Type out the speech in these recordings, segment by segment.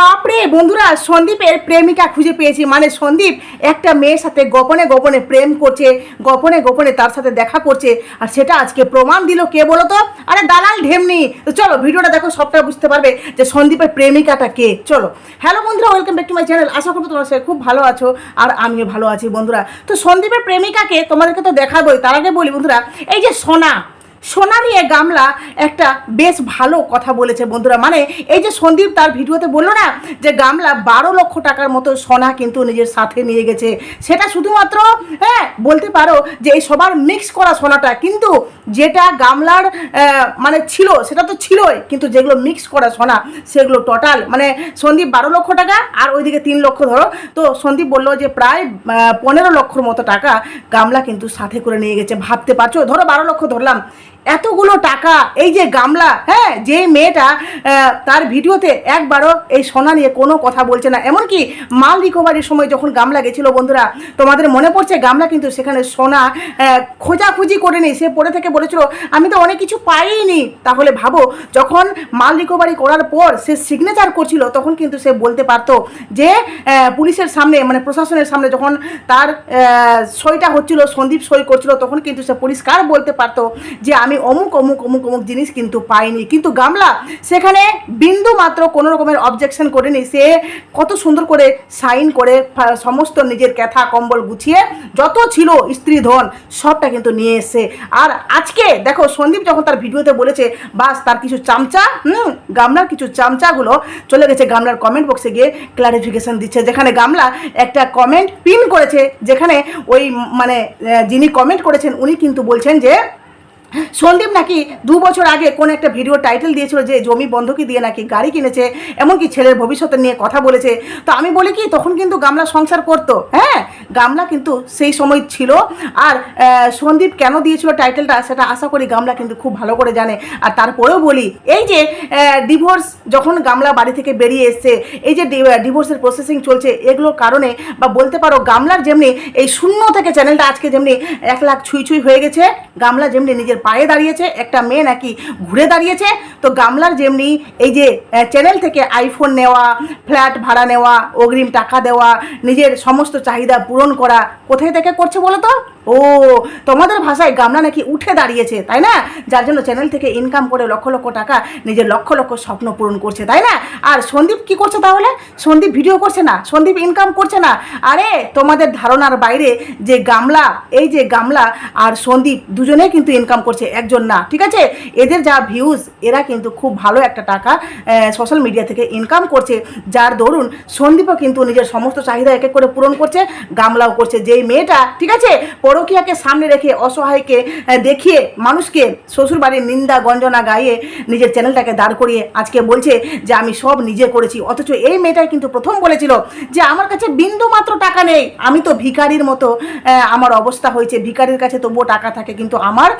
বাপরে, বন্ধুরা, সন্দীপের প্রেমিকা খুঁজে পেয়েছি। মানে সন্দীপ একটা মেয়ের সাথে গোপনে গোপনে প্রেম করছে, গোপনে গোপনে তার সাথে দেখা করছে, আর সেটা আজকে প্রমাণ দিল কে বলো তো আরে দালাল ঢেমনি! চলো, ভিডিওটা দেখো, সবটা বুঝতে পারবে যে সন্দীপের প্রেমিকাটা কে। চলো। হ্যালো বন্ধুরা welcome back to my channel আশা করব তোমরা সবাই খুব ভালো আছো, আর আমিও ভালো আছি বন্ধুরা। তো সন্দীপের প্রেমিকাকে তোমাদেরকে তো দেখাবোই, তার আগে বলি বন্ধুরা, এই যে সোনা সোনা নিয়ে গামলা একটা বেশ ভালো কথা বলেছে বন্ধুরা। মানে এই যে সন্দীপ তার ভিডিওতে বলল না যে গামলা বারো লক্ষ টাকার মতো সোনা কিন্তু নিজের সাথে নিয়ে গেছে। সেটা শুধুমাত্র হ্যাঁ বলতে পারো যে এই সবার মিক্স করা সোনাটা, কিন্তু যেটা গামলার মানে ছিল, সেটা তো ছিলই, কিন্তু যেগুলো মিক্স করা সোনা, সেগুলো টোটাল মানে সন্দীপ বারো লক্ষ টাকা আর ওইদিকে তিন লক্ষ ধরো। তো সন্দীপ বলল যে প্রায় পনেরো লক্ষর মতো টাকা গামলা কিন্তু সাথে করে নিয়ে গেছে। ভাবতে পারছ? ধরো বারো লক্ষ ধরলাম। এতগুলো টাকা, এই যে গামলা হ্যাঁ যে মেয়েটা তার ভিডিওতে একবারও এই সোনা নিয়ে কোনো কথা বলছে না। এমনকি মাল রিকভারির সময় যখন গামলা গেছিল, বন্ধুরা, তোমাদের মনে পড়ছে গামলা কিন্তু সেখানে সোনা খোঁজাখুঁজি করেনি সে পড়ে থেকে বলেছিল, আমি তো অনেক কিছু পাইনি। তাহলে ভাবো, যখন মাল রিকভারি করার পর সে সিগনেচার করছিল, তখন কিন্তু সে বলতে পারতো যে পুলিশের সামনে মানে প্রশাসনের সামনে যখন তার সইটা হচ্ছিল, সন্দীপ সই করছিল, তখন কিন্তু সে পরিষ্কার বলতে পারতো যে, আমি অমুক অমুক অমুক অমুক জিনিস কিন্তু পাইনি। কিন্তু গামলা, সেখানে বিন্দু মাত্র কোনো রকমের অবজেকশন করেনি। সে কত সুন্দর করে সাইন করে সমস্ত নিজের ক্যাথা কম্বল গুছিয়ে, যত ছিল স্ত্রী ধন, সবটা কিন্তু নিয়ে এসছে আর আজকে, দেখো, সন্দীপ যখন তার ভিডিওতে বলেছে, বাস, তার কিছু চামচা, হুম, গামলার কিছু চামচাগুলো, চলে গেছে গামলার কমেন্ট বক্সে গিয়ে ক্লারিফিকেশন দিচ্ছে, যেখানে গামলা একটা কমেন্ট পিন করেছে, যেখানে ওই মানে যিনি কমেন্ট করেছেন, উনি কিন্তু বলছেন যে সন্দীপ নাকি দু বছর আগে কোন একটা ভিডিও টাইটেল দিয়েছিল যে জমি বন্ধকি দিয়ে নাকি গাড়ি কিনেছে, এমনকি ছেলের ভবিষ্যতে নিয়ে কথা বলেছে। তো আমি বলি কি, তখন কিন্তু গামলা সংসার করতো। হ্যাঁ গামলা কিন্তু সেই সময় ছিল। আর সন্দীপ কেন দিয়েছিল টাইটেলটা সেটা আশা করি গামলা কিন্তু খুব ভালো করে জানে। আর তারপরেও বলি, এই যে ডিভোর্স যখন গামলা বাড়ি থেকে বেরিয়ে এসছে, এই যে ডিভোর্সের প্রসেসিং চলছে, এগুলোর কারণে বা বলতে পারো গামলার যেমনি এই শূন্য থেকে চ্যানেলটা আজকে যেমনি এক লাখ ছুঁই ছুঁই হয়ে গেছে, গামলা যেমনি নিজের পায়ে দাঁড়িয়েছে, একটা মেয়ে নাকি ঘুরে দাঁড়িয়েছে। তো গামলার যেমনি এই যে চ্যানেল থেকে আইফোন নেওয়া ফ্ল্যাট ভাড়া নেওয়া, অগ্রিম টাকা দেওয়া, নিজের সমস্ত চাহিদা পূরণ করা কোথায় থেকে করছে বলো তো? ও, তোমাদের ভাষায় গামলা নাকি উঠে দাঁড়িয়েছে, তাই না? যার জন্য চ্যানেল থেকে ইনকাম করে লক্ষ লক্ষ টাকা নিজের লক্ষ লক্ষ স্বপ্ন পূরণ করছে, তাই না? আর সন্দীপ কি করছে তাহলে? সন্দীপ ভিডিও করছে না? সন্দীপ ইনকাম করছে না? আরে, তোমাদের ধারণার বাইরে যে গামলা, এই যে গামলা আর সন্দীপ দুজনেই কিন্তু ইনকাম করছে, একজন না, ঠিক আছে? এদের যা ভিউজ এরা কিন্তু খুব ভালো একটা টাকা সোশ্যাল মিডিয়া থেকে ইনকাম করছে, যার দরুন সন্দীপও কিন্তু নিজের সমস্ত চাহিদা এক এক করে পূরণ করছে, গামলাও করছে, যেই মেয়েটা, ঠিক আছে? পরকীয়াকে সামনে রেখে অসহায়কে দেখিয়ে মানুষকে শ্বশুরবাড়ির নিন্দা গঞ্জনা গাইয়ে নিজের চ্যানেলটাকে দাঁড় করিয়ে আজকে বলছে যে আমি সব নিজে করেছি। অথচ এই মেয়েটাই কিন্তু প্রথম বলেছিল যে আমার কাছে বিন্দু মাত্র টাকা নেই। আমি তো ভিখারির মতো আমার অবস্থা হয়েছে। ভিখারির কাছে তবুও টাকা থাকে, কিন্তু আমার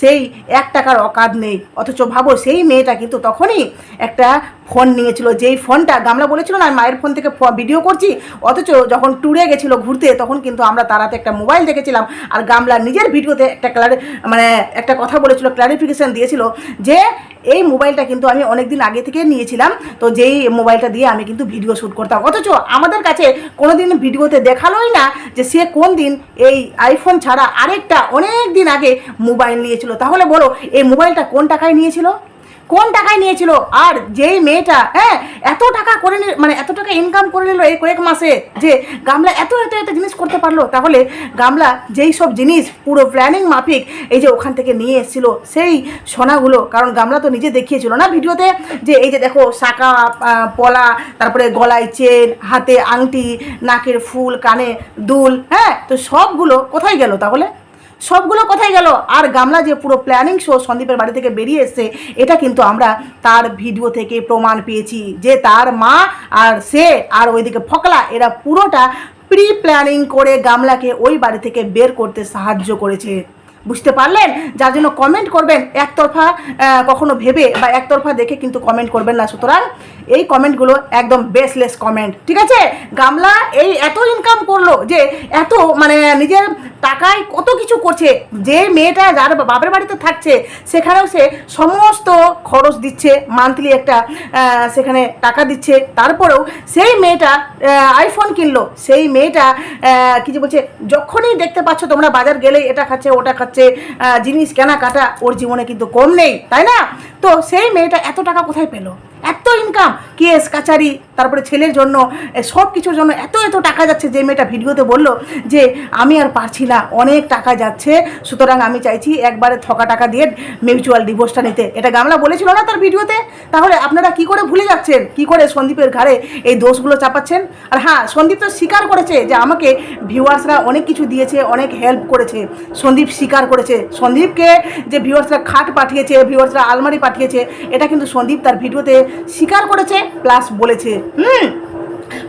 সেই এক টাকার অকাদ নেই। অথচ ভাবো, সেই মেয়েটা কিন্তু তখনই একটা ফোন নিয়েছিল। যেই ফোনটা গামলা বলেছিল না মায়ের ফোন থেকে ভিডিও করছি। অথচ যখন ট্যুরে গেছিল ঘুরতে, তখন কিন্তু আমরা তারাতে একটা মোবাইল দেখেছিলাম। আর গামলা নিজের ভিডিওতে একটা ক্লারি মানে একটা কথা বলেছিল ক্লারিফিকেশন দিয়েছিল যে এই মোবাইলটা কিন্তু আমি অনেক দিন আগে থেকে নিয়েছিলাম। তো যেই মোবাইলটা দিয়ে আমি কিন্তু ভিডিও শ্যুট করতাম। অথচ আমাদের কাছে কোনো দিন ভিডিওতে দেখালোই না যে সে কোন দিন এই আইফোন ছাড়া আরেকটা অনেক দিন আগে মোবাইল নিয়েছিল। তাহলে বলো, এই মোবাইলটা কোন টাকায় নিয়েছিল? কোন টাকায় নিয়েছিল? আর যেই মেয়েটা হ্যাঁ এত টাকা করে মানে এত টাকা ইনকাম করে নিল এই কয়েক মাসে যে গামলা এত এত এত জিনিস করতে পারল, তাহলে গামলা যেই সব জিনিস, পুরো প্ল্যানিং মাফিক, এই যে ওখান থেকে নিয়ে এসেছিল, সেই সোনাগুলো, কারণ গামলা তো নিজে দেখিয়েছিল না ভিডিওতে, যে এই যে দেখো শাঁকা পলা, তারপরে গলায় চেন, হাতে আংটি, নাকের ফুল, কানে দুল হ্যাঁ তো সবগুলো কোথায় গেল তাহলে? সবগুলো কোথায় গেল? আর গামলা যে পুরো প্ল্যানিং শো সন্দীপের বাড়ি থেকে বেরিয়ে এসছে, এটা কিন্তু আমরা তার ভিডিও থেকে প্রমাণ পেয়েছি যে তার মা আর সে আর ওইদিকে ফকলা, এরা পুরোটা প্রি প্ল্যানিং করে গামলাকে ওই বাড়ি থেকে বের করতে সাহায্য করেছে। বুঝতে পারলেন? যার জন্য কমেন্ট করবেন, একতরফা কখনো ভেবে বা একতরফা দেখে কিন্তু কমেন্ট করবেন না। সুতরাং এই কমেন্টগুলো একদম বেসলেস কমেন্ট ঠিক আছে? গামলা এই এত ইনকাম করল যে এত মানে নিজের টাকায় কত কিছু করছে যে মেয়েটা যার বাপের বাড়িতে থাকছে সেখানেও সে সমস্ত খরচ দিচ্ছে মান্থলি একটা সেখানে টাকা দিচ্ছে। তারপরেও সেই মেয়েটা আইফোন কিনলো। সেই মেয়েটা আহ, কি যে বলছে যখনই দেখতে পাচ্ছ তোমরা বাজার গেলেই এটা খাচ্ছে ওটা খাচ্ছে জিনিস কেনাকাটা ওর জীবনে কিন্তু কম নেই তাই না? তো সেই মেয়েটা এত টাকা কোথায় পেল? এত ইনকাম কেস, কাচারি, তারপরে ছেলের জন্য সব কিছুর জন্য এত এত টাকা যাচ্ছে যে মেয়েটা ভিডিওতে বলল যে, আমি আর পারছি না, অনেক টাকা যাচ্ছে, সুতরাং আমি চাইছি একবারে থকা টাকা দিয়ে মিউচুয়াল ডিভোর্সটা নিতে। এটা গামলা বলেছিল না তার ভিডিওতে? তাহলে আপনারা কি করে ভুলে যাচ্ছেন? কি করে সন্দীপের ঘাড়ে এই দোষগুলো চাপাচ্ছেন? আর হ্যাঁ সন্দীপ তো স্বীকার করেছে যে আমাকে ভিউয়ার্সরা অনেক কিছু দিয়েছে, অনেক হেল্প করেছে। সন্দীপ স্বীকার করেছে। সন্দীপকে যে ভিউয়ার্সরা খাট পাঠিয়েছে ভিউয়ার্সরা আলমারি পাঠিয়েছে, এটা কিন্তু সন্দীপ তার ভিডিওতে স্বীকার করেছে প্লাস বলেছে। হুম?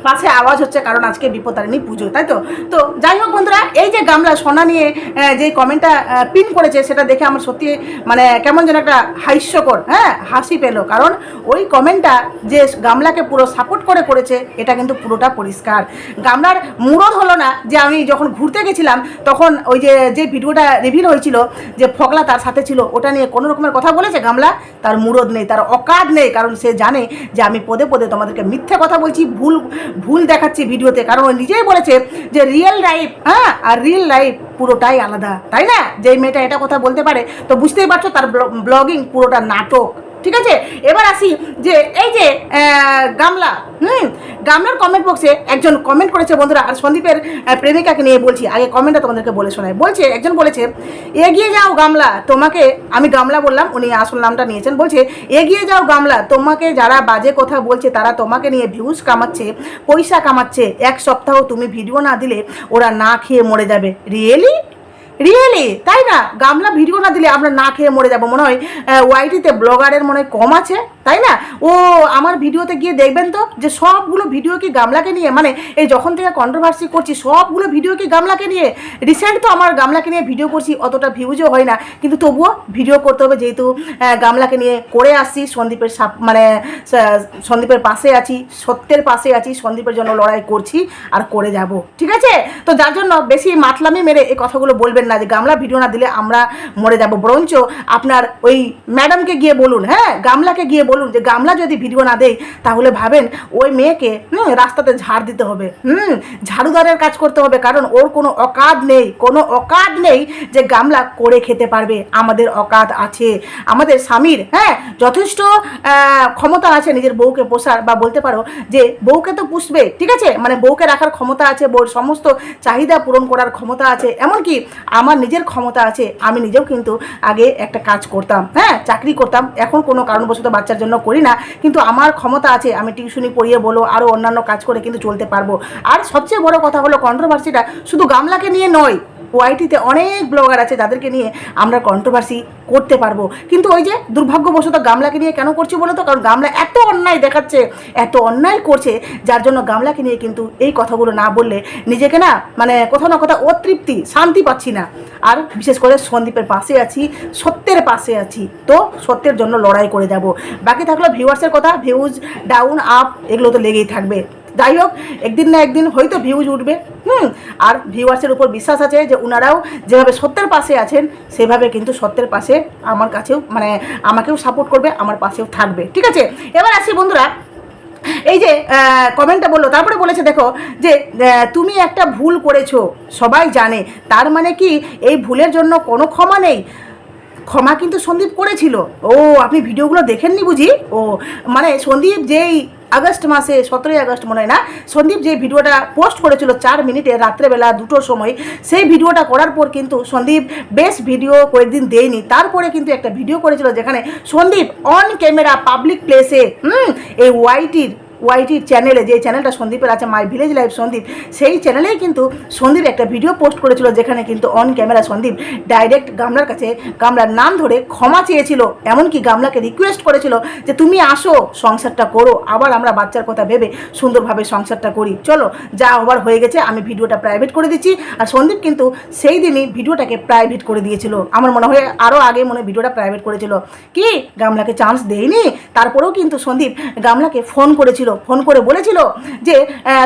পাশে আওয়াজ হচ্ছে কারণ আজকে বিপদারিণী পুজো, তাই তো? তো যাই হোক বন্ধুরা, এই যে গামলা সোনা নিয়ে যে কমেন্টটা পিন করেছে, সেটা দেখে আমার সত্যি মানে কেমন যেন একটা হাস্যকর হ্যাঁ হাসি পেল। কারণ ওই কমেন্টটা যে গামলাকে পুরো সাপোর্ট করে করেছে, এটা কিন্তু পুরোটা পরিষ্কার। গামলার মুরদ হলো না যে আমি যখন ঘুরতে গেছিলাম, তখন ওই যে যে ভিডিওটা রিভিল হয়েছিল, যে ফগলা তার সাথে ছিল, ওটা নিয়ে কোনো রকমের কথা বলেছে গামলা? তার মুরদ নেই, তার অকাদ নেই, কারণ সে জানে যে আমি পদে পদে তোমাদেরকে মিথ্যে কথা বলছি, ভুল ভুল দেখাচ্ছি ভিডিওতে, কারণ ও নিজেই বলেছে যে রিয়েল লাইফ হ্যাঁ আর রিয়েল লাইফ পুরোটাই আলাদা, তাই না? যে মেয়েটা এটা কথা বলতে পারে, তো বুঝতেই পারছ তার ব্লগিং পুরোটা নাটক। ঠিক আছে? এবার আসি যে এই যে গামলা, হুম? গামলার কমেন্ট বক্সে একজন কমেন্ট করেছে বন্ধুরা, আর সন্দীপের প্রেমিকাকে নিয়ে বলছি। আগে কমেন্টটা তোমাদেরকে বলে শোনায় বলছে, একজন বলেছে, এগিয়ে যাও গামলা, তোমাকে আমি গামলা বললাম, উনি আসল নামটা নিয়েছেন। বলছে, এগিয়ে যাও গামলা, তোমাকে যারা বাজে কথা বলছে, তারা তোমাকে নিয়ে ভিউজ কামাচ্ছে, পয়সা কামাচ্ছে। এক সপ্তাহ তুমি ভিডিও না দিলে ওরা না খেয়ে মরে যাবে। রিয়েলি রিয়েলি তাই না? গামলা ভিডিও না দিলে আমরা না খেয়ে মরে যাব। মনে হয় ওয়াইটিতে ব্লগারের মনে হয় কম আছে। তাই না? ও, আমার ভিডিওতে গিয়ে দেখবেন তো যে সবগুলো ভিডিও কি গামলাকে নিয়ে মানে এই যখন থেকে কন্ট্রোভার্সি করছি, সবগুলো ভিডিও কি গামলাকে নিয়ে রিসেন্ট তো আমার গামলাকে নিয়ে ভিডিও করছি, অতটা ভিউজও হয় না। কিন্তু তবুও ভিডিও করতে হবে যেহেতু গামলাকে নিয়ে করে আসছি, সন্দীপের মানে সন্দীপের পাশে আছি, সত্যের পাশে আছি, সন্দীপের জন্য লড়াই করছি আর করে যাব। ঠিক আছে? তো যার জন্য বেশি মাতলামি মেরে এই কথাগুলো বলবেন না যে গামলা ভিডিও না দিলে আমরা মরে যাব। বরঞ্চ আপনার ওই ম্যাডামকে গিয়ে বলুন হ্যাঁ? গামলাকে গিয়ে বলুন যে গামলা যদি ভিডিও না দেয় তাহলে ভাবেন ওই মেয়েকে, হুম, রাস্তাতে ঝাড় দিতে হবে। হুম, ঝাড়ুদারের কাজ করতে হবে, কারণ ওর কোনো অকাদ নেই, কোনো অকাদ নেই যে গামলা করে খেতে পারবে। আমাদের অকাদ আছে। আমাদের স্বামীর হ্যাঁ যথেষ্ট ক্ষমতা আছে নিজের বউকে পোষার বা বলতে পারো যে বউকে তো পুষবে, ঠিক আছে? মানে বউকে রাখার ক্ষমতা আছে, বউর সমস্ত চাহিদা পূরণ করার ক্ষমতা আছে। এমনকি আমার নিজের ক্ষমতা আছে, আমি নিজেও কিন্তু আগে একটা কাজ করতাম হ্যাঁ চাকরি করতাম। এখন কোনো কারণবশত বাচ্চার জন্য করি না, কিন্তু আমার ক্ষমতা আছে, আমি টিউশনি পড়িয়ে বলো আরও অন্যান্য কাজ করে কিন্তু চলতে পারব। আর সবচেয়ে বড় কথা হলো কন্ট্রোভার্সিটা শুধু গামলাকে নিয়ে নয় ওয়াইটিতে অনেক ব্লগার আছে যাদেরকে নিয়ে আমরা কন্ট্রোভার্সি করতে পারব। কিন্তু ওই যে দুর্ভাগ্যবশত গামলাকে নিয়ে কেন করছি বলো তো? কারণ গামলা এত অন্যায় দেখাচ্ছে, এত অন্যায় করছে, যার জন্য গামলাকে নিয়ে কিন্তু এই কথাগুলো না বললে নিজেকে না মানে কোথাও না কোথাও অতৃপ্তি, শান্তি পাচ্ছি না। আর বিশেষ করে সন্দীপের পাশে আছি, সত্যের পাশে আছি। তো সত্যের জন্য লড়াই করে যাব। বাকি থাকল ভিউয়ার্সের কথা ভিউজ ডাউন আপ এগুলো তো লেগেই থাকবে। যাই হোক, একদিন না একদিন হয়তো ভিউজ উঠবে, হুম? আর ভিউয়ার্সের উপর বিশ্বাস আছে যে ওনারাও যেভাবে সত্যের পাশে আছেন, সেভাবে কিন্তু সত্যের পাশে আমার কাছেও মানে আমাকেও সাপোর্ট করবে, আমার পাশেও থাকবে। ঠিক আছে? এবার আসি বন্ধুরা, এই যে কমেন্টটা বলল, তারপরে বলেছে, দেখো, যে তুমি একটা ভুল করেছ, সবাই জানে, তার মানে কি, এই ভুলের জন্য কোনো ক্ষমা নেই। ক্ষমা কিন্তু সন্দীপ করেছিল। ও, আপনি ভিডিওগুলো দেখেননি বুঝি? ও মানে সন্দীপ যেই আগস্ট মাসে, সতেরোই আগস্ট মনে হয় না, সন্দীপ যে ভিডিওটা পোস্ট করেছিল চার মিনিটে রাত্রেবেলা দুটোর সময়, সেই ভিডিওটা করার পর কিন্তু সন্দীপ বেশ ভিডিও কয়েকদিন দেয়নি। তারপরে কিন্তু একটা ভিডিও করেছিল যেখানে সন্দীপ অন ক্যামেরা পাবলিক প্লেসে হুম, এই ওয়াইটির ওয়াইটির চ্যানেলে যে চ্যানেলটা সন্দীপের আছে মাই ভিলেজ লাইফ সন্দীপ, সেই চ্যানেলেই কিন্তু সন্দীপ একটা ভিডিও পোস্ট করেছিল, যেখানে কিন্তু অন ক্যামেরা সন্দীপ ডাইরেক্ট গামলার কাছে গামলার নাম ধরে ক্ষমা চেয়েছিল, এমনকি গামলাকে রিকোয়েস্ট করেছিল যে তুমি আসো, সংসারটা করো, আবার আমরা বাচ্চার কথা ভেবে সুন্দরভাবে সংসারটা করি। চলো, যা হবার হয়ে গেছে, আমি ভিডিওটা প্রাইভেট করে দিচ্ছি। আর সন্দীপ কিন্তু সেই দিনই ভিডিওটাকে প্রাইভেট করে দিয়েছিল। আমার মনে হয় আরও আগে মনে ভিডিওটা প্রাইভেট করেছিল। কি? গামলাকে চান্স দেয়নি? তারপরেও কিন্তু সন্দীপ গামলাকে ফোন করেছিল। ফোন করে বলেছিল যে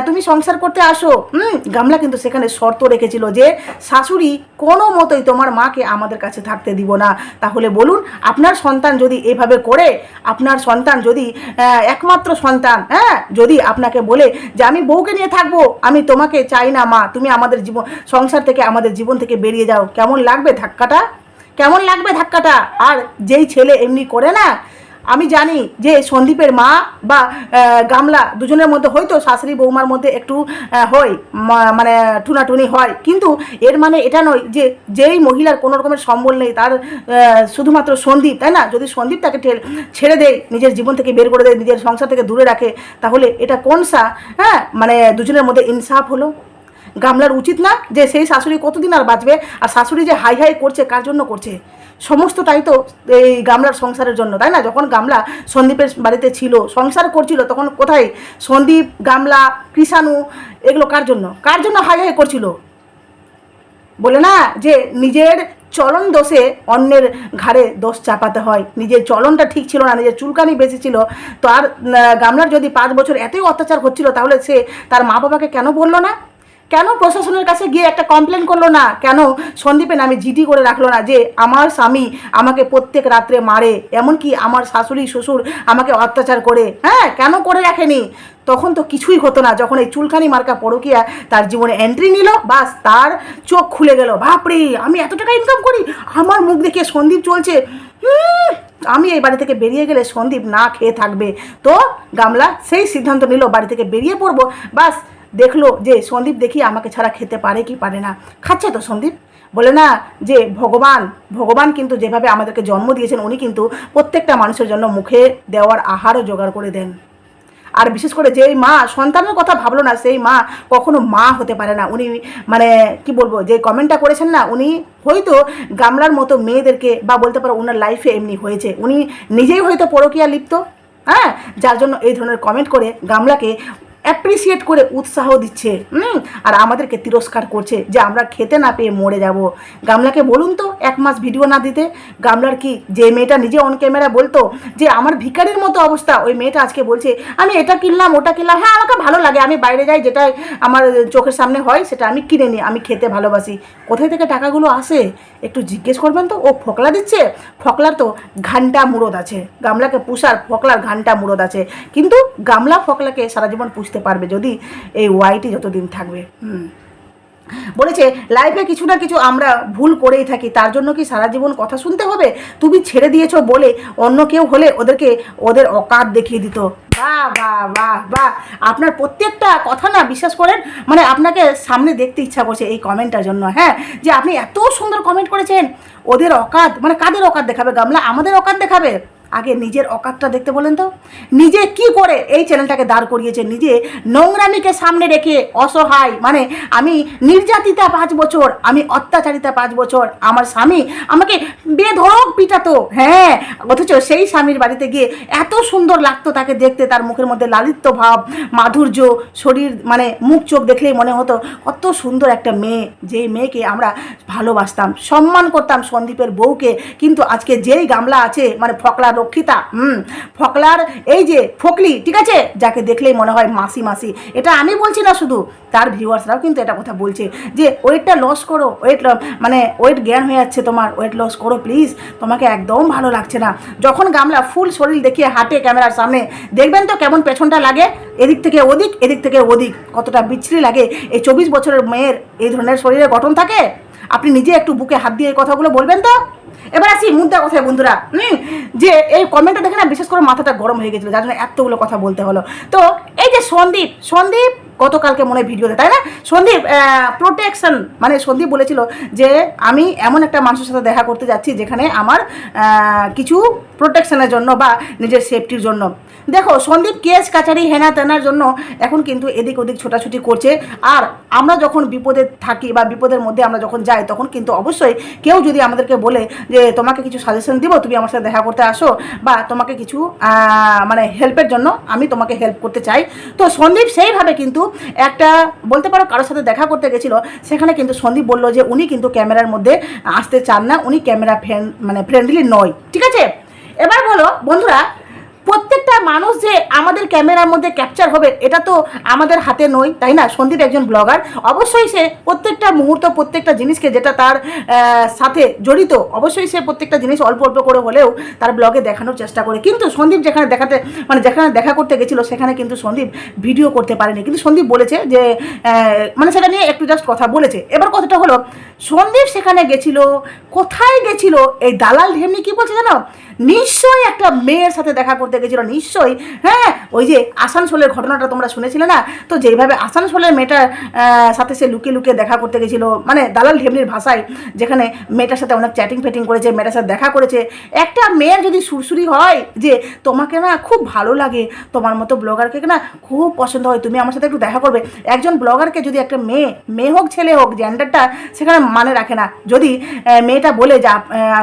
তুমি সংসার করতে আসো। হুম, গামলা কিন্তু সেখানে শর্ত রেখেছিল যে, শাশুড়ি কোনো মতোই তোমার মাকে আমাদের কাছে থাকতে দিব না। তাহলে বলুন, আপনার সন্তান যদি এভাবে করে, আপনার সন্তান যদি একমাত্র সন্তান হ্যাঁ যদি আপনাকে বলে যে, আমি বউকে নিয়ে থাকব, আমি তোমাকে চাই না, মা, তুমি আমাদের জীবন, সংসার থেকে আমাদের জীবন থেকে বেরিয়ে যাও। কেমন লাগবে ধাক্কাটা? কেমন লাগবে ধাক্কাটা? আর যেই ছেলে এমনি করে না আমি জানি যে সন্দীপের মা বা গামলা দুজনের মধ্যে হয়তো শাশুড়ি বৌমার মধ্যে একটু হয় মানে টুনাটুনি হয়। কিন্তু এর মানে এটা নয় যে যেই মহিলার কোনো রকমের সম্বল নেই, তার শুধুমাত্র সন্দীপ, তাই না? যদি সন্দীপ তাকে ছেড়ে দেয়, নিজের জীবন থেকে বের করে দেয়, নিজের সংসার থেকে দূরে রাখে, তাহলে এটা কোন সা হ্যাঁ? মানে দুজনের মধ্যে ইনসাফ হলো। গামলার উচিত না যে সেই শাশুড়ি কতদিন আর বাঁচবে, আর শাশুড়ি যে হাই হাই করছে, কার জন্য করছে? সমস্তটাই তো এই গামলার সংসারের জন্য, তাই না? যখন গামলা সন্দীপের বাড়িতে ছিল, সংসার করছিল, তখন কোথায়? সন্দীপ, গামলা, কৃষাণু, এগুলো কার জন্য? কার জন্য হাই হাই করছিল? বলে না যে নিজের চলন দোষে অন্যের ঘাড়ে দোষ চাপাতে হয়। নিজের চলনটা ঠিক ছিল না, নিজের চুলকানি বেশি ছিল। তো আর গামলার যদি পাঁচ বছর এতই অত্যাচার হচ্ছিল, তাহলে সে তার মা বাবাকে কেন বলল না? কেন প্রশাসনের কাছে গিয়ে একটা কমপ্লেন করল না? কেন সন্দীপের নামে জিডি করে রাখল না যে আমার স্বামী আমাকে প্রত্যেক রাত্রে মারে, এমনকি আমার শাশুড়ি, শ্বশুর আমাকে অত্যাচার করে? হ্যাঁ কেন করে রাখেনি? তখন তো কিছুই হতো না। যখন এই চুলখানি মার্কা পরকিয়া তার জীবনে এন্ট্রি নিল, বাস তার চোখ খুলে গেল। বাপরে, আমি এত টাকা ইনকাম করি? আমার মুখ দেখে সন্দীপ চলছে। আমি এই বাড়ি থেকে বেরিয়ে গেলে সন্দীপ না খেয়ে থাকবে। তো গামলা, সেই সিদ্ধান্ত নিল বাড়ি থেকে বেরিয়ে পড়ব। বাস দেখল যে সন্দীপ দেখি আমাকে ছাড়া খেতে পারে কি পারে না। খাচ্ছে তো সন্দীপ? বলে না যে ভগবান ভগবান কিন্তু যেভাবে আমাদেরকে জন্ম দিয়েছেন, উনি কিন্তু প্রত্যেকটা মানুষের জন্য মুখে দেওয়ার আহারও জোগাড় করে দেন। আর বিশেষ করে যেই মা, সন্তানের কথা ভাবলো না, সেই মা কখনো মা হতে পারে না। উনি মানে কি বলব, যে কমেন্টটা করেছেন না, উনি হয়তো গামলার মতো মেয়েদেরকে বা বলতে পারো ওনার লাইফে এমনি হয়েছে। উনি নিজেই হয়তো পরকিয়া লিপ্ত হ্যাঁ? যার জন্য এই ধরনের কমেন্ট করে গামলাকে অ্যাপ্রিসিয়েট করে উৎসাহ দিচ্ছে, হুম? আর আমাদেরকে তিরস্কার করছে যে আমরা খেতে না পেয়ে মরে যাব। গামলাকে বলুন তো এক মাস ভিডিও না দিতে, গামলার কি যে মেয়েটা নিজে অন ক্যামেরা বলতো যে আমার ভিখারির মতো অবস্থা? ওই মেয়েটা আজকে বলছে, আমি এটা কিনলাম, ওটা কিনলাম। হ্যাঁ আমাকে ভালো লাগে, আমি বাইরে যাই যেটা আমার চোখের সামনে হয়, সেটা আমি কিনে নিই, আমি খেতে ভালোবাসি। কোথায় থেকে টাকাগুলো আসে? একটু জিজ্ঞেস করবেন তো? ও ফকলা দিচ্ছে? ফকলার তো ঘান্টা মুরদ আছে। গামলাকে পুষার ফকলার ঘান্টা মুরদ আছে। কিন্তু গামলা ফকলাকে সারা জীবন পুষতে পারবে যদি এই ওয়াইটি যতদিন থাকবে। হুম। বলেছে লাইফে কিছু না কিছু আমরা ভুল করেই থাকি। তার জন্য কি সারা জীবন কথা শুনতে হবে? তুমি ছেড়ে দিয়েছ বলে অন্য কেউ হলে ওদেরকে ওদের অকাত দেখিয়ে দিত। বাহ বাহ বাহ বাহ আপনার প্রত্যেকটা কথা না, বিশ্বাস করেন মানে আপনাকে সামনে দেখতে ইচ্ছা করছে এই কমেন্টটার জন্য হ্যাঁ? যে আপনি এত সুন্দর কমেন্ট করেছেন, ওদের অকাত মানে কাদের অকাত দেখাবে গামলা? আমাদের অকাত দেখাবে? আগে নিজের অকাতটা দেখতে বলেন তো। নিজে কি করে এই চ্যানেলটাকে দাঁড় করিয়েছে? নিজে নোংরামিকে সামনে রেখে অসহায় মানে আমি নির্যাতিতা পাঁচ বছর, আমি অত্যাচারিতা পাঁচ বছর, আমার স্বামী আমাকে বেধড়ক পিটাতো হ্যাঁ অথচ সেই স্বামীর বাড়িতে গিয়ে এত সুন্দর লাগতো তাকে দেখতে, তার মুখের মধ্যে লালিত্য ভাব, মাধুর্য, শরীর মানে মুখ চোখ দেখলেই মনে হতো কত সুন্দর একটা মেয়ে যেই মেয়েকে আমরা ভালোবাসতাম, সম্মান করতাম সন্দীপের বউকে, কিন্তু আজকে যেই গামলা আছে মানে ফকলা রক্ষিতা, হুম, ফকলার এই যে ফকলি, ঠিক আছে? যাকে দেখলেই মনে হয় মাসি মাসি। এটা আমি বলছি না শুধু, তার ভিউয়ার্সরাও কিন্তু এটা কথা বলছে, যে ওয়েটটা লস করো, ওয়েট মানে ওয়েট জ্ঞান হয়ে যাচ্ছে তোমার, ওয়েট লস করো প্লিজ তোমাকে একদম ভালো লাগছে না। যখন গামলা ফুল শরীর দেখিয়ে হাঁটে ক্যামেরার সামনে, দেখবেন তো কেমন পেছনটা লাগে, এদিক থেকে ওদিক, এদিক থেকে ওদিক, কতটা বিচ্ছিরি লাগে। এই চব্বিশ বছরের মেয়ের এই ধরনের শরীরে গঠন থাকে? আপনি নিজে একটু বুকে হাত দিয়ে এই কথাগুলো বলবেন তো? এবার আসি মুদ্রা কথায়, বন্ধুরা। যে এই কমেন্টটা দেখে না, বিশেষ করে মাথাটা গরম হয়ে গেছিল, যার জন্য এতগুলো কথা বলতে হলো। তো এই যে সন্দীপ সন্দীপ গতকালকে মনে হয় ভিডিওতে তাই না? সন্দীপ প্রোটেকশন মানে সন্দীপ বলেছিল যে আমি এমন একটা মানুষের সাথে দেখা করতে যাচ্ছি যেখানে আমার কিছু প্রোটেকশনের জন্য বা নিজের সেফটির জন্য। দেখো, সন্দীপ কেস কাচারি, হেনা তেনার জন্য এখন কিন্তু এদিক ওদিক ছোটাছুটি করছে। আর আমরা যখন বিপদে থাকি বা বিপদের মধ্যে আমরা যখন যাই, তখন কিন্তু অবশ্যই কেউ যদি আমাদেরকে বলে যে, তোমাকে কিছু সাজেশন দিব, তুমি আমার সাথে দেখা করতে আসো বা তোমাকে কিছু মানে হেল্পের জন্য আমি তোমাকে হেল্প করতে চাই। তো সন্দীপ সেইভাবে কিন্তু একটা, বলতে পারো কারোর সাথে দেখা করতে গেছিল, সেখানে কিন্তু সন্দীপ বলল যে, উনি কিন্তু ক্যামেরার মধ্যে আসতে চান না, উনি ক্যামেরা ফ্রেন্ড মানে ফ্রেন্ডলি নয়। ঠিক আছে? এবার বলো, বন্ধুরা প্রত্যেকটা মানুষ যে আমাদের ক্যামেরার মধ্যে ক্যাপচার হবে, এটা তো আমাদের হাতে নয়, তাই না? সন্দীপ একজন ব্লগার অবশ্যই সে প্রত্যেকটা মুহূর্ত, প্রত্যেকটা জিনিসকে যেটা তার সাথে জড়িত, অবশ্যই সে প্রত্যেকটা জিনিস অল্প অল্প করে হলেও তার ব্লগে দেখানোর চেষ্টা করে। কিন্তু সন্দীপ যেখানে দেখাতে মানে যেখানে দেখা করতে গেছিল, সেখানে কিন্তু সন্দীপ ভিডিও করতে পারেনি। কিন্তু সন্দীপ বলেছে যে মানে সেটা নিয়ে একটু জাস্ট কথা বলেছে। এবার কথাটা হলো, সন্দীপ সেখানে গেছিল, কোথায় গেছিল? এই দালাল ঢেমনি কি বলছে জানো? নিশ্চয়ই একটা মেয়ের সাথে দেখা করতে গেছিল, নিশ্চয়ই। হ্যাঁ ওই যে আসানসোলের ঘটনাটা তোমরা শুনেছিলে না? তো যেইভাবে আসানসোলের মেয়েটার সাথে সে লুকিয়ে লুকিয়ে দেখা করতে গেছিল মানে দালাল ঢেমনির ভাষায়, যেখানে মেয়েটার সাথে অনেক চ্যাটিং ফ্যাটিং করেছে, মেয়েটার সাথে দেখা করেছে। একটা মেয়ের যদি সুরসুরি হয় যে তোমাকে না খুব ভালো লাগে, তোমার মতো ব্লগারকে না খুব পছন্দ হয়, তুমি আমার সাথে একটু দেখা করবে। একজন ব্লগারকে যদি একটা মেয়ে মেয়ে হোক, ছেলে হোক জেন্ডারটা সেখানে মানে রাখে না। যদি মেয়েটা বলে, যা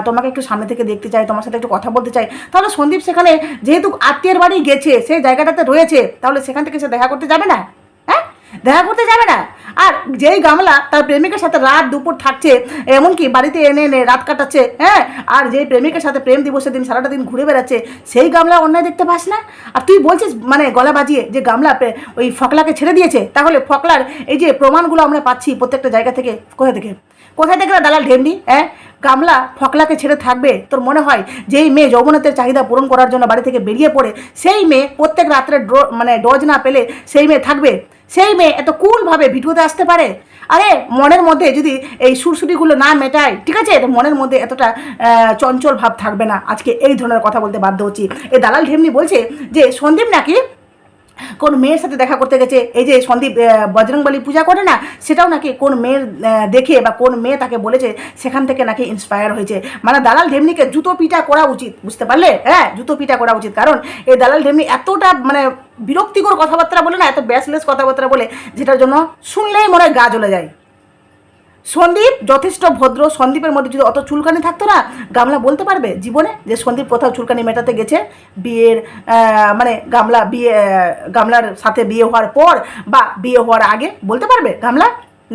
তোমাকে একটু সামনে থেকে দেখতে চাই, তোমার সাথে একটু কথা বলতে চাই। তাহলে সন্দীপ সেখানে যেহেতু আত্মীয়ের বাড়ি গেছে, সেই জায়গাটাতে রয়েছে, তাহলে সেখান থেকে সে দেখা করতে যাবে না? হ্যাঁ? দেখা করতে যাবে না? আর যেই গামলা তার প্রেমিকের সাথে রাত দুপুর থাকছে, এমনকি বাড়িতে এনে এনে রাত কাটাচ্ছে হ্যাঁ? আর যেই প্রেমিকের সাথে প্রেম দিবসের দিন সারাটা দিন ঘুরে বেড়াচ্ছে, সেই গামলা অন্যায় দেখতে পাস না? আর তুই বলছিস মানে গলা বাজিয়ে যে গামলা ওই ফকলাকে ছেড়ে দিয়েছে, তাহলে ফকলার এই যে প্রমাণগুলো আমরা পাচ্ছি প্রত্যেকটা জায়গা থেকে, কোথা থেকে? কোথায় থেকে দালাল ঢেমনি হ্যাঁ? গামলা ফকলাকে ছেড়ে থাকবে। তোর মনে হয় যেই মেয়ে যৌবনতের চাহিদা পূরণ করার জন্য বাড়ি থেকে বেরিয়ে পড়ে, সেই মেয়ে প্রত্যেক রাত্রে মানে ডোজ না পেলে সেই মেয়ে থাকবে? সেই মেয়ে এত কুলভাবে ভিডিওতে আসতে পারে? আরে, মনের মধ্যে যদি এই সুরসুরিগুলো না মেটায়, ঠিক আছে? মনের মধ্যে এতটা চঞ্চল ভাব থাকবে না। আজকে এই ধরনের কথা বলতে বাধ্য হচ্ছি। এই দালাল ঢেমনি বলছে যে, সন্দীপ নাকি কোন মেয়ের সাথে দেখা করতে গেছে, এই যে সন্দীপ বজরংবলী পূজা করে না, সেটাও নাকি কোন মেয়ের দেখে বা কোন মেয়ে তাকে বলেছে, সেখান থেকে নাকি ইন্সপায়ার হয়েছে। মানে দালাল ঢেমনিকে জুতো পিটা করা উচিত, বুঝতে পারলে? হ্যাঁ জুতো পিটা করা উচিত। কারণ এই দালাল ঢেমনি এতটা মানে বিরক্তিকর কথাবার্তা বলে না, এত ব্যাসলেস কথাবার্তা বলে, যেটার জন্য শুনলেই মনে হয় গা জ্বলে যায়। সন্দীপ যথেষ্ট ভদ্র, সন্দীপের মধ্যে যদি অত চুলকানি থাকতো না, গামলা বলতে পারবে জীবনে যে সন্দীপ কোথাও চুলকানি মেটাতে গেছে বিয়ের মানে গামলা বিয়ে গামলার সাথে বিয়ে হওয়ার পর বা বিয়ে হওয়ার আগে বলতে পারবে গামলা?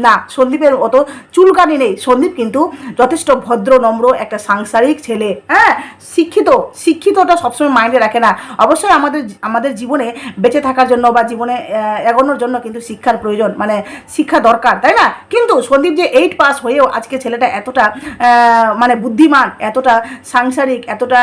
না, সন্দীপের অত চুলকানি নেই। সন্দীপ কিন্তু যথেষ্ট ভদ্র, নম্র একটা সাংসারিক ছেলে। হ্যাঁ শিক্ষিত, শিক্ষিতটা সবসময় মাইন্ডে রাখে না। অবশ্যই আমাদের আমাদের জীবনে বেঁচে থাকার জন্য বা জীবনে এগোনোর জন্য কিন্তু শিক্ষার প্রয়োজন মানে শিক্ষা দরকার, তাই না? কিন্তু সন্দীপ যে এইট পাস হয়েও আজকে ছেলেটা এতটা মানে বুদ্ধিমান, এতটা সাংসারিক, এতটা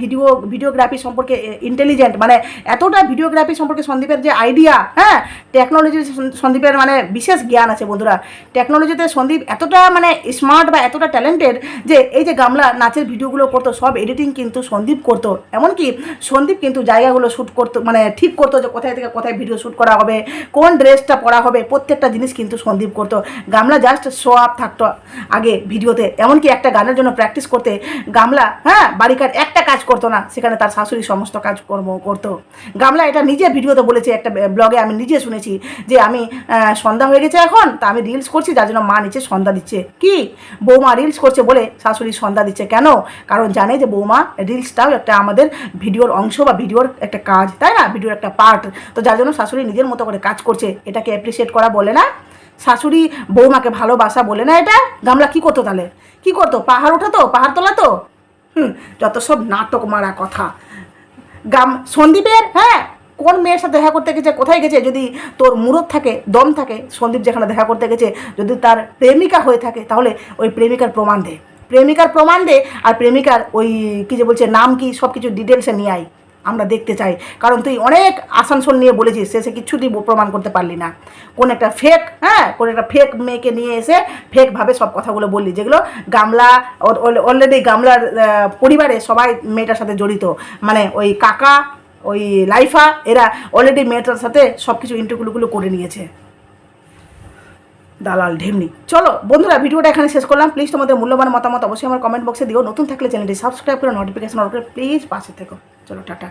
ভিডিও, ভিডিওগ্রাফি সম্পর্কে ইন্টেলিজেন্ট মানে এতটা ভিডিওগ্রাফি সম্পর্কে সন্দীপের যে আইডিয়া হ্যাঁ টেকনোলজি সন্দীপের মানে বিশেষ জ্ঞান আছে বন্ধুরা টেকনোলজিতে সন্দীপ এতটা মানে স্মার্ট বা এতটা ট্যালেন্টেড যে এই যে গামলা নাচের ভিডিওগুলো করতো, সব এডিটিং কিন্তু সন্দীপ করতো। এমনকি সন্দীপ কিন্তু জায়গাগুলো শ্যুট করতো মানে ঠিক করতো যে কোথায় থেকে কোথায় ভিডিও শ্যুট করা হবে, কোন ড্রেসটা পরা হবে, প্রত্যেকটা জিনিস কিন্তু সন্দীপ করতো। গামলা জাস্ট শো আপ থাকতো আগে ভিডিওতে এমনকি একটা গানের জন্য প্র্যাকটিস করতে গামলা হ্যাঁ বাড়িকার একটা কাজ করতো না, সেখানে তার শাশুড়ি সমস্ত কাজ কাজকর্ম করতো। গামলা এটা নিজে ভিডিওতে বলেছে, একটা ব্লগে আমি নিজে শুনেছি যে আমি সন্ধ্যা হয়ে গেছে এখন, তা আমি রিলস করছি, যার জন্য মা নিচে সন্ধ্যা দিচ্ছে। কি? বৌমা রিলস করছে বলে শাশুড়ি সন্ধ্যা দিচ্ছে কেন? কারণ জানে যে বৌমা রিলসটাও একটা আমাদের ভিডিওর অংশ বা ভিডিওর একটা কাজ, তাই না? ভিডিওর একটা পার্ট তো যার জন্য শাশুড়ি নিজের মতো করে কাজ করছে, এটাকে অ্যাপ্রিসিয়েট করা বলে না। শাশুড়ি বৌমাকে ভালোবাসা বলে না এটা? গামলা কি করতো তাহলে? কি করতো? পাহাড় ওঠাতো? পাহাড় তোলাতো? হুম, যত সব নাটক মারা কথা। গাম সন্দীপের? হ্যাঁ কোন মেয়ের সাথে দেখা করতে গেছে, কোথায় গেছে? যদি তোর মুরত থাকে, দম থাকে, সন্দীপ যেখানে দেখা করতে গেছে, যদি তার প্রেমিকা হয়ে থাকে, তাহলে ওই প্রেমিকার প্রমাণ দে। প্রেমিকার প্রমাণ দে আর প্রেমিকার ওই কী যে বলছে, নাম কি সব কিছু ডিটেলসে নিয়ে আয়। আমরা দেখতে চাই। কারণ তুই অনেক আসানসোল নিয়ে বলেছিস সে শেষে কিচ্ছুটি প্রমাণ করতে পারলি না। কোন একটা ফেক হ্যাঁ কোন একটা ফেক মেয়েকে নিয়ে এসে ফেকভাবে সব কথাগুলো বললি, যেগুলো গামলা অলরেডি গামলার পরিবারে সবাই মেয়েটার সাথে জড়িত। মানে ওই কাকা ওই লাইফা, এরা অলরেডি মেয়েটার সাথে সব কিছু ইন্টারভিউগুলো করে নিয়েছে। দালাল, ঢেমনি। চলো, বন্ধুরা, ভিডিওটা এখানে শেষ করলাম। প্লিজ তোমাদের মূল্যবান মতামত অবশ্যই আমার কমেন্ট বক্সে দিও। নতুন থাকলে চ্যানেলটি সাবস্ক্রাইব করে নোটিফিকেশন অন করে প্লিজ পাশে থেকো। চলো, টাটা।